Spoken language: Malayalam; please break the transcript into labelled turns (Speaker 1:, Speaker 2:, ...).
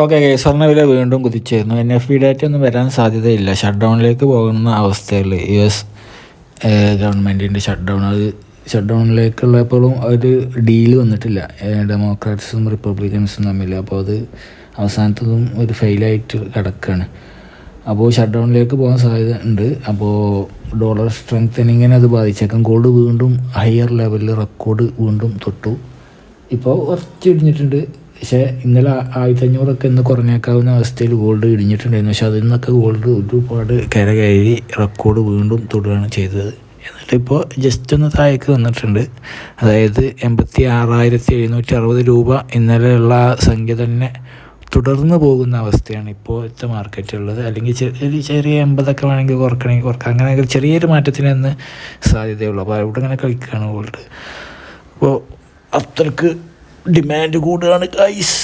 Speaker 1: ഓക്കെ സ്വർണവില വീണ്ടും കുതിച്ചിരുന്നു. എൻ എഫ് ബി ഡാറ്റ ഒന്നും വരാൻ സാധ്യതയില്ല. ഷട്ട് ഡൗണിലേക്ക് പോകുന്ന അവസ്ഥയിൽ യു എസ് ഗവൺമെന്റിന്റെ ഷട്ട് ഡൗൺ അത് ഷട്ട് ഡൗണിലേക്കുള്ളപ്പോഴും ഒരു ഡീൽ വന്നിട്ടില്ല. ഡെമോക്രാറ്റ്സും റിപ്പബ്ലിക്കൻസും തമ്മിൽ അപ്പോൾ അത് അവസാനത്തതും ഒരു ഫെയിലായിട്ട് കിടക്കുകയാണ് അപ്പോൾ ഷട്ട് ഡൗണിലേക്ക് പോകാൻ സാധ്യത ഉണ്ട്. അപ്പോൾ ഡോളർ സ്ട്രെങ്തനിങ്ങിനെ അത് ബാധിച്ചേക്കാം. ഗോൾഡ് വീണ്ടും ഹയർ ലെവലിൽ റെക്കോർഡ് വീണ്ടും തൊട്ടു. ഇപ്പോൾ കുറച്ച് ഇടിഞ്ഞിട്ടുണ്ട്. പക്ഷേ ഇന്നലെ ആയിരത്തി അഞ്ഞൂറൊക്കെ ഇന്ന് കുറഞ്ഞേക്കാവുന്ന അവസ്ഥയിൽ ഗോൾഡ് ഇടിഞ്ഞിട്ടുണ്ടായിരുന്നു. പക്ഷെ അതിൽ നിന്നൊക്കെ ഗോൾഡ് ഒരുപാട് കര കയറി റെക്കോർഡ് വീണ്ടും തൊടുകയാണ് ചെയ്തത്. എന്നിട്ട് ഇപ്പോൾ ജസ്റ്റ് ഒന്ന് താഴേക്ക് വന്നിട്ടുണ്ട്. അതായത് എൺപത്തി ആറായിരത്തി എഴുന്നൂറ്റി അറുപത് രൂപ ഇന്നലെയുള്ള സംഖ്യ തന്നെ തുടർന്ന് പോകുന്ന അവസ്ഥയാണ് ഇപ്പോഴത്തെ മാർക്കറ്റുള്ളത് അല്ലെങ്കിൽ ചെറിയ ചെറിയ എൺപതൊക്കെ വേണമെങ്കിൽ കുറക്കണമെങ്കിൽ കുറക്കാം. അങ്ങനെ ചെറിയൊരു മാറ്റത്തിന് തന്നെ സാധ്യതയുള്ളൂ. അപ്പോൾ അവിടെ ഇങ്ങനെ കളിക്കുകയാണ് ഗോൾഡ് അപ്പോൾ അത്രയ്ക്ക് ഡിമാൻഡ് കൂടുകയാണ് ഗൈസ്